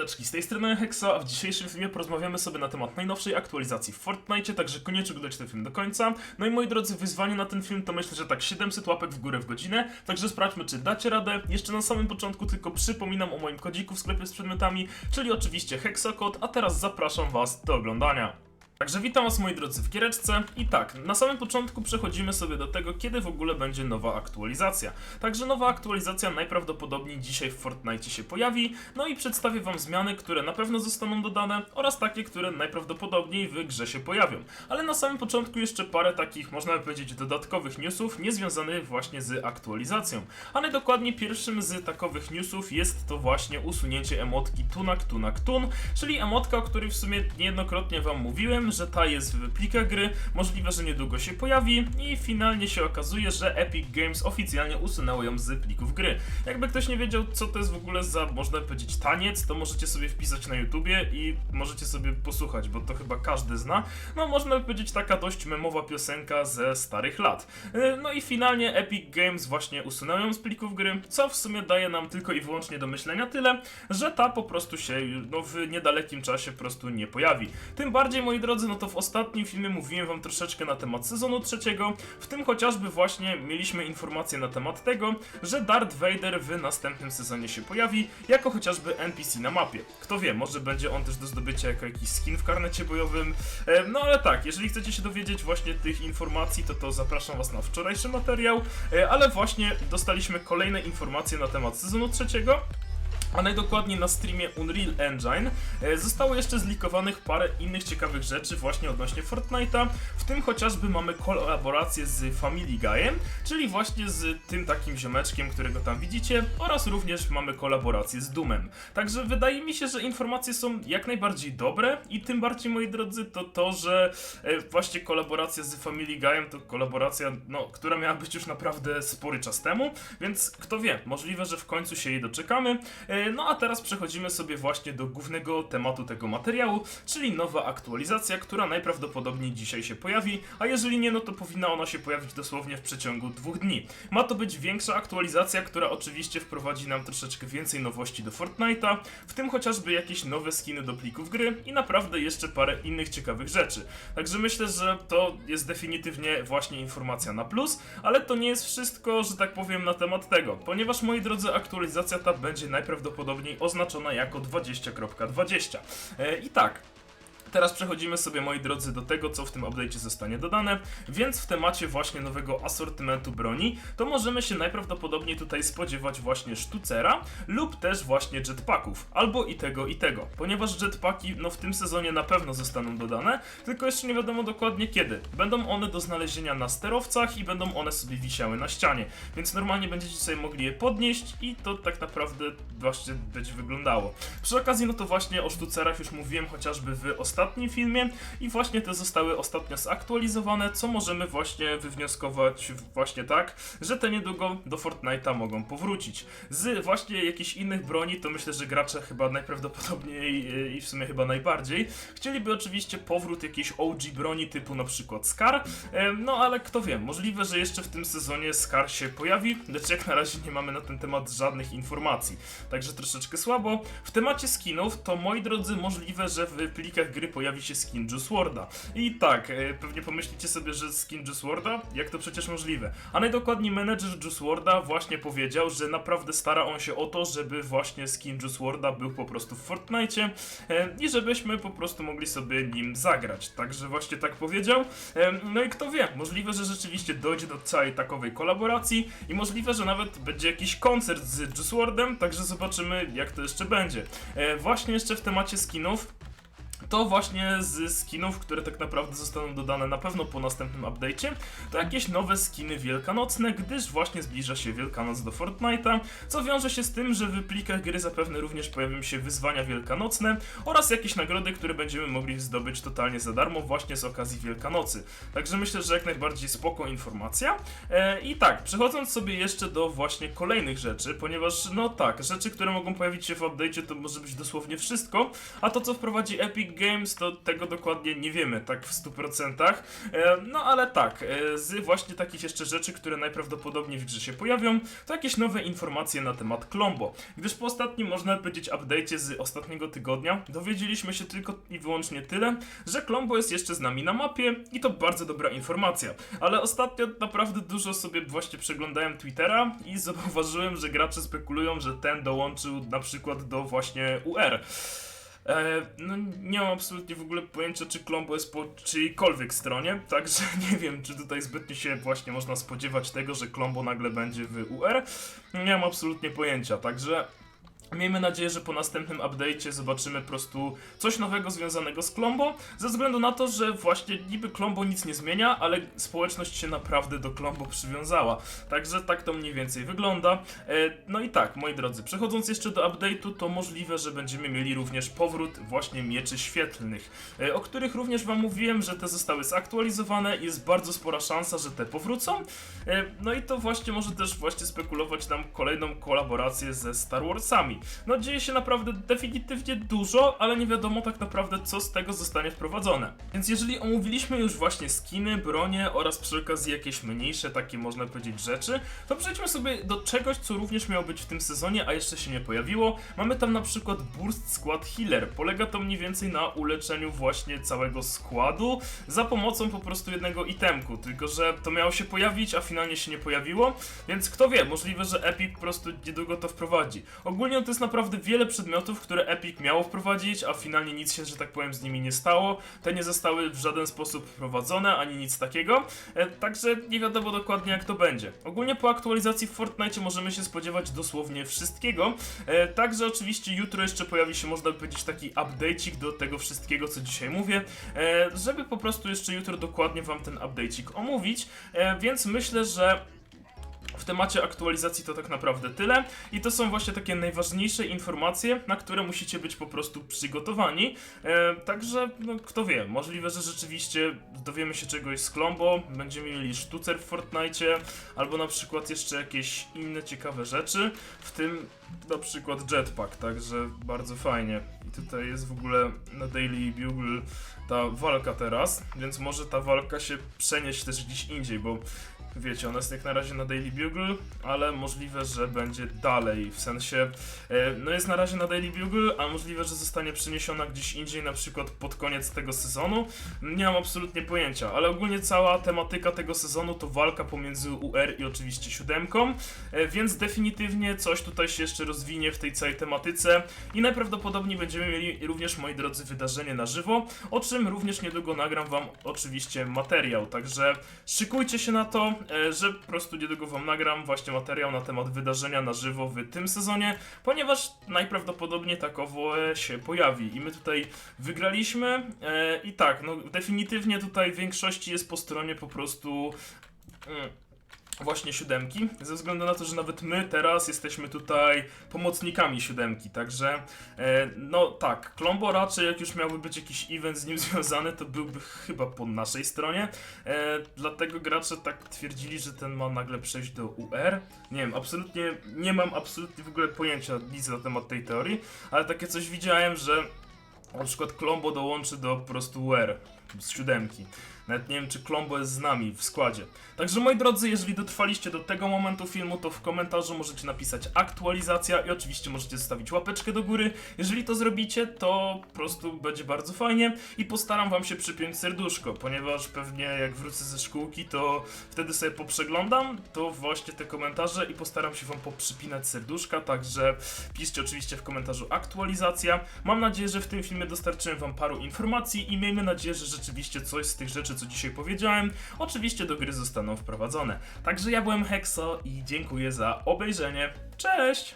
mordeczki, z tej strony Hexa, a w dzisiejszym filmie porozmawiamy sobie na temat najnowszej aktualizacji w Fortnite, także koniecznie oglądajcie ten film do końca. No i moi drodzy, wyzwanie na ten film to myślę, że tak 700 łapek w górę w godzinę, także sprawdźmy czy dacie radę. Jeszcze na samym początku tylko przypominam o moim kodziku w sklepie z przedmiotami, czyli oczywiście Hexakod, a teraz zapraszam was do oglądania. Także witam was moi drodzy w giereczce i tak, na samym początku przechodzimy sobie do tego, kiedy w ogóle będzie nowa aktualizacja. Także nowa aktualizacja najprawdopodobniej dzisiaj w Fortnite się pojawi, no i przedstawię wam zmiany, które na pewno zostaną dodane oraz takie, które najprawdopodobniej w grze się pojawią. Ale na samym początku jeszcze parę takich, można by powiedzieć, dodatkowych newsów niezwiązanych właśnie z aktualizacją. A najdokładniej pierwszym z takowych newsów jest to właśnie usunięcie emotki Tunak Tunak Tun, czyli emotka, o której w sumie niejednokrotnie wam mówiłem, że ta jest w plikach gry, możliwe, że niedługo się pojawi i finalnie się okazuje, że Epic Games oficjalnie usunęło ją z plików gry. Jakby ktoś nie wiedział, co to jest w ogóle za, można powiedzieć, taniec, to możecie sobie wpisać na YouTubie i możecie sobie posłuchać, bo to chyba każdy zna. No, można powiedzieć, taka dość memowa piosenka ze starych lat. Yy, No i finalnie Epic Games właśnie usunęło ją z plików gry, co w sumie daje nam tylko i wyłącznie do myślenia tyle, że ta po prostu się no, w niedalekim czasie po prostu nie pojawi. Tym bardziej, moi drodzy, no to w ostatnim filmie mówiłem wam troszeczkę na temat sezonu trzeciego, w tym chociażby właśnie mieliśmy informacje na temat tego, że Darth Vader w następnym sezonie się pojawi, jako chociażby NPC na mapie. Kto wie, może będzie on też do zdobycia jako jakiś skin w karnecie bojowym. E, No ale tak, jeżeli chcecie się dowiedzieć właśnie tych informacji, to to zapraszam was na wczorajszy materiał, e, ale właśnie dostaliśmy kolejne informacje na temat sezonu trzeciego, a najdokładniej na streamie Unreal Engine e, zostało jeszcze zlikowanych parę innych ciekawych rzeczy właśnie odnośnie Fortnite'a, w tym chociażby mamy kolaborację z Family Guy'em, czyli właśnie z tym takim ziomeczkiem, którego tam widzicie, oraz również mamy kolaborację z Doomem. Także wydaje mi się, że informacje są jak najbardziej dobre i tym bardziej, moi drodzy, to to, że e, właśnie kolaboracja z Family Guy'em to kolaboracja, no, która miała być już naprawdę spory czas temu, więc kto wie, możliwe, że w końcu się jej doczekamy. No a teraz przechodzimy sobie właśnie do głównego tematu tego materiału, czyli nowa aktualizacja, która najprawdopodobniej dzisiaj się pojawi, a jeżeli nie, no to powinna ona się pojawić dosłownie w przeciągu dwóch dni. Ma to być większa aktualizacja, która oczywiście wprowadzi nam troszeczkę więcej nowości do Fortnite'a, w tym chociażby jakieś nowe skiny do plików gry i naprawdę jeszcze parę innych ciekawych rzeczy. Także myślę, że to jest definitywnie właśnie informacja na plus, ale to nie jest wszystko, że tak powiem, na temat tego, ponieważ moi drodzy, aktualizacja ta będzie najprawdopodobniej oznaczona jako 20.20. E, I tak, Teraz przechodzimy sobie, moi drodzy, do tego, co w tym update'cie zostanie dodane, więc w temacie właśnie nowego asortymentu broni, to możemy się najprawdopodobniej tutaj spodziewać właśnie sztucera lub też właśnie jetpacków, albo i tego, i tego, ponieważ jetpacki, no w tym sezonie na pewno zostaną dodane, tylko jeszcze nie wiadomo dokładnie kiedy. Będą one do znalezienia na sterowcach i będą one sobie wisiały na ścianie, więc normalnie będziecie sobie mogli je podnieść i to tak naprawdę właśnie będzie wyglądało. Przy okazji, no to właśnie o sztucerach już mówiłem chociażby w ostatnim filmie i właśnie te zostały ostatnio zaktualizowane, co możemy właśnie wywnioskować właśnie tak, że te niedługo do Fortnite'a mogą powrócić. Z właśnie jakichś innych broni, to myślę, że gracze chyba najprawdopodobniej yy, i w sumie chyba najbardziej chcieliby oczywiście powrót jakiejś OG broni typu na przykład Scar, Em, no ale kto wie, możliwe, że jeszcze w tym sezonie Scar się pojawi, lecz jak na razie nie mamy na ten temat żadnych informacji, także troszeczkę słabo. W temacie skinów, to moi drodzy, możliwe, że w plikach gry pojawi się skin Juice WRLD'a. I tak, e, pewnie pomyślicie sobie, że skin Juice WRLD'a? Jak to przecież możliwe? A najdokładniej menedżer Juice WRLD'a właśnie powiedział, że naprawdę stara on się o to, żeby właśnie skin Juice WRLD'a był po prostu w Fortnite e, i żebyśmy po prostu mogli sobie nim zagrać. Także właśnie tak powiedział. E, No i kto wie, możliwe, że rzeczywiście dojdzie do całej takowej kolaboracji i możliwe, że nawet będzie jakiś koncert z Juice WRLD'em, także zobaczymy jak to jeszcze będzie. Właśnie jeszcze w temacie skinów, to właśnie z skinów, które tak naprawdę zostaną dodane na pewno po następnym update'cie, to jakieś nowe skiny wielkanocne, gdyż właśnie zbliża się Wielkanoc do Fortnite'a, co wiąże się z tym, że w plikach gry zapewne również pojawią się wyzwania wielkanocne oraz jakieś nagrody, które będziemy mogli zdobyć totalnie za darmo właśnie z okazji Wielkanocy. Także myślę, że jak najbardziej spoko informacja. E, I tak, przechodząc sobie jeszcze do właśnie kolejnych rzeczy, ponieważ no tak, rzeczy, które mogą pojawić się w update'cie to może być dosłownie wszystko, a to co wprowadzi Epic Games, to tego dokładnie nie wiemy, tak w 100%. E, no ale tak, e, z właśnie takich jeszcze rzeczy, które najprawdopodobniej w grze się pojawią, to jakieś nowe informacje na temat Klombo. Gdyż po ostatnim, można powiedzieć, update'cie z ostatniego tygodnia dowiedzieliśmy się tylko i wyłącznie tyle, że Klombo jest jeszcze z nami na mapie i to bardzo dobra informacja. Ale ostatnio naprawdę dużo sobie właśnie przeglądałem Twittera i zauważyłem, że gracze spekulują, że ten dołączył na przykład do właśnie UR. E, no nie mam absolutnie w ogóle pojęcia, czy Klombo jest po czyjejkolwiek stronie, także nie wiem, czy tutaj zbytnio się właśnie można spodziewać tego, że Klombo nagle będzie w UR. Nie mam absolutnie pojęcia, także Miejmy nadzieję, że po następnym update'cie zobaczymy po prostu coś nowego związanego z Klombo, ze względu na to, że właśnie niby Klombo nic nie zmienia, ale społeczność się naprawdę do Klombo przywiązała. Także tak to mniej więcej wygląda. E, no i tak, moi drodzy, przechodząc jeszcze do update'u, to możliwe, że będziemy mieli również powrót właśnie mieczy świetlnych, e, o których również wam mówiłem, że te zostały zaktualizowane i jest bardzo spora szansa, że te powrócą. E, no i to właśnie może też właśnie spekulować nam kolejną kolaborację ze Star Warsami. No dzieje się naprawdę definitywnie dużo, ale nie wiadomo tak naprawdę co z tego zostanie wprowadzone. Więc jeżeli omówiliśmy już właśnie skiny, bronie oraz przy okazji jakieś mniejsze takie można powiedzieć rzeczy, to przejdźmy sobie do czegoś, co również miało być w tym sezonie, a jeszcze się nie pojawiło. Mamy tam na przykład Burst Squad Healer. Polega to mniej więcej na uleczeniu właśnie całego składu za pomocą po prostu jednego itemku, tylko że to miało się pojawić, a finalnie się nie pojawiło, więc kto wie, możliwe, że Epic po prostu niedługo to wprowadzi. Ogólnie to jest naprawdę wiele przedmiotów, które Epic miało wprowadzić, a finalnie nic się, że tak powiem, z nimi nie stało. Te nie zostały w żaden sposób wprowadzone, ani nic takiego, e, także nie wiadomo dokładnie jak to będzie. Ogólnie po aktualizacji w Fortnite możemy się spodziewać dosłownie wszystkiego, e, także oczywiście jutro jeszcze pojawi się, można by powiedzieć, taki update'ik do tego wszystkiego, co dzisiaj mówię, e, żeby po prostu jeszcze jutro dokładnie wam ten update'ik omówić, więc myślę, że w temacie aktualizacji to tak naprawdę tyle. I to są właśnie takie najważniejsze informacje, na które musicie być po prostu przygotowani. E, także, no, kto wie, możliwe, że rzeczywiście dowiemy się czegoś z Klombo, będziemy mieli sztucer w Fortnite, albo na przykład jeszcze jakieś inne ciekawe rzeczy, w tym na przykład jetpack, także bardzo fajnie. I tutaj jest w ogóle na Daily Bugle ta walka teraz, więc może ta walka się przenieść też gdzieś indziej, bo Wiecie, ona jest jak na razie na Daily Bugle, ale możliwe, że będzie dalej, w sensie, e, no jest na razie na Daily Bugle, a możliwe, że zostanie przeniesiona gdzieś indziej, na przykład pod koniec tego sezonu. Nie mam absolutnie pojęcia, ale ogólnie cała tematyka tego sezonu to walka pomiędzy UR i oczywiście siódemką, e, więc definitywnie coś tutaj się jeszcze rozwinie w tej całej tematyce i najprawdopodobniej będziemy mieli również, moi drodzy, wydarzenie na żywo, o czym również niedługo nagram wam oczywiście materiał, także szykujcie się na to, że po prostu niedługo wam nagram właśnie materiał na temat wydarzenia na żywo w tym sezonie, ponieważ najprawdopodobniej takowo e, się pojawi. I my tutaj wygraliśmy e, i tak, no definitywnie tutaj w większości jest po stronie po prostu... Właśnie siódemki, ze względu na to, że nawet my teraz jesteśmy tutaj pomocnikami siódemki, także e, no tak, Klombo raczej jak już miałby być jakiś event z nim związany, to byłby chyba po naszej stronie, e, dlatego gracze tak twierdzili, że ten ma nagle przejść do UR, nie wiem, absolutnie, nie mam absolutnie w ogóle pojęcia nic na temat tej teorii, ale takie coś widziałem, że na przykład Klombo dołączy do po prostu UR z siódemki. Nawet nie wiem, czy Klombo jest z nami w składzie. Także moi drodzy, jeżeli dotrwaliście do tego momentu filmu, to w komentarzu możecie napisać aktualizacja i oczywiście możecie zostawić łapeczkę do góry. Jeżeli to zrobicie, to po prostu będzie bardzo fajnie i postaram wam się przypiąć serduszko, ponieważ pewnie jak wrócę ze szkółki, to wtedy sobie poprzeglądam to właśnie te komentarze i postaram się wam poprzypinać serduszka, także piszcie oczywiście w komentarzu aktualizacja. Mam nadzieję, że w tym filmie dostarczyłem wam paru informacji i miejmy nadzieję, że rzeczywiście coś z tych rzeczy, co dzisiaj powiedziałem, oczywiście do gry zostaną wprowadzone. Także ja byłem Hexo i dziękuję za obejrzenie. Cześć!